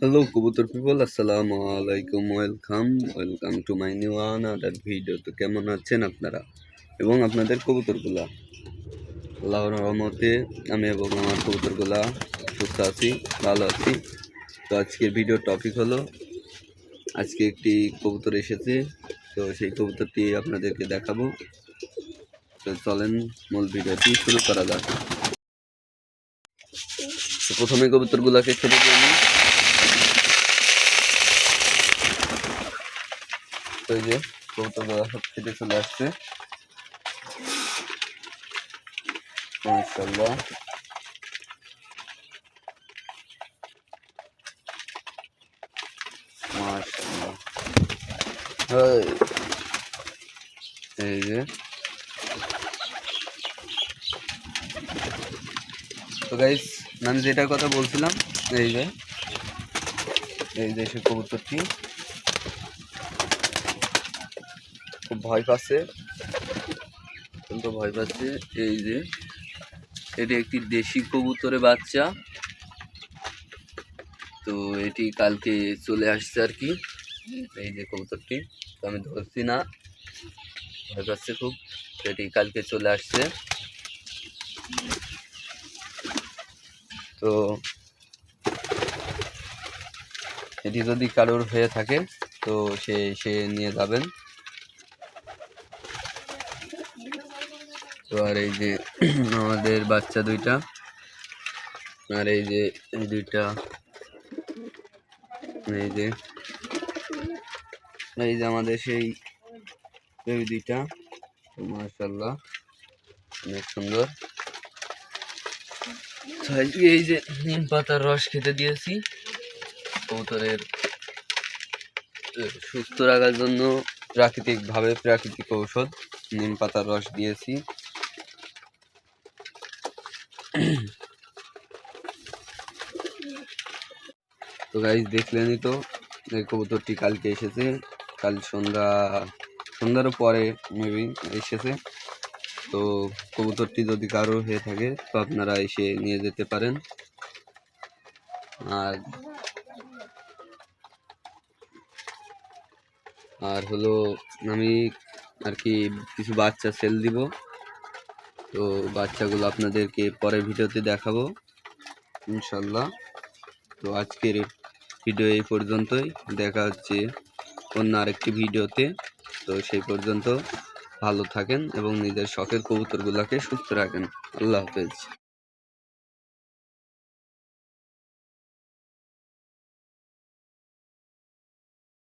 Hello কবুতর people আসসালামু আলাইকুম welcome welcome to my new another video তো কেমন আছেন আপনারা? এবং আপনাদের কবুতরগুলা? আল্লাহর রহমতে আমি এবং আমার কবুতরগুলা সুস্থ আছি, ভালো আছি। তো আজকের ভিডিওর টপিক হলো, আজকে একটি কবুতর এসেছে। তো সেই কবুতরটি আপনাদেরকে দেখাবো। তো চলেন মূল ভিডিওটি শুরু করা যাক। প্রথমে কবুতরগুলাকে ছেড়ে দিয়ে তো এই যে কবুতরগুলো সব খেতে চলে আসছে। মাশাআল্লাহ। এই যে। গাইস আমি যেটার কথা বলছিলাম, এই যে। এই যে সে কবুতরটি। খুব ভয় পাচ্ছে। অত্যন্ত ভয় পাচ্ছে এই যে, এটি একটি দেশি কবুতরের বাচ্চা। তো এটি কালকে চলে আসছে আর কি। এই যে কবুতরটি, তো আমি ধরছি না। ভয় পাচ্ছে খুব এটি কালকে চলে আসছে। তো এটি যদি কারোর হয়ে থাকে, তো সে সে নিয়ে যাবেন। তো আর এই যে আমাদের বাচ্চা দুইটা, আর এই যে দুইটা, এই যে এই যে আমাদের সেই এই দুইটা মাশাল্লাহ অনেক সুন্দর। আজকে এই যে নিম পাতার রস খেতে দিয়েছি, কবুতরের সুস্থ রাখার জন্য প্রাকৃতিকভাবে প্রাকৃতিক ঔষধ, নিম পাতার রস দিয়েছি। তো গাইজ দেখলেনই তো, এই কবুতরটি কালকে এসেছে। কাল সন্ধ্যা সন্ধ্যারও পরে মেবি এসেছে। তো কবুতরটি যদি কারও হয়ে থাকে, তো আপনারা এসে নিয়ে যেতে পারেন। আর আর হলো আমি আর কি কিছু বাচ্চা সেল দিব। তো বাচ্চাগুলো আপনাদেরকে পরের ভিডিওতে দেখাবো, ইনশাল্লাহ। তো আজকের ভিডিও এই পর্যন্তই। দেখা হচ্ছে অন্য আরেকটি ভিডিওতে। তো সেই পর্যন্ত ভালো থাকেন এবং নিজের শখের কবুতরগুলোকে সুস্থ রাখেন। আল্লাহ হাফেজ।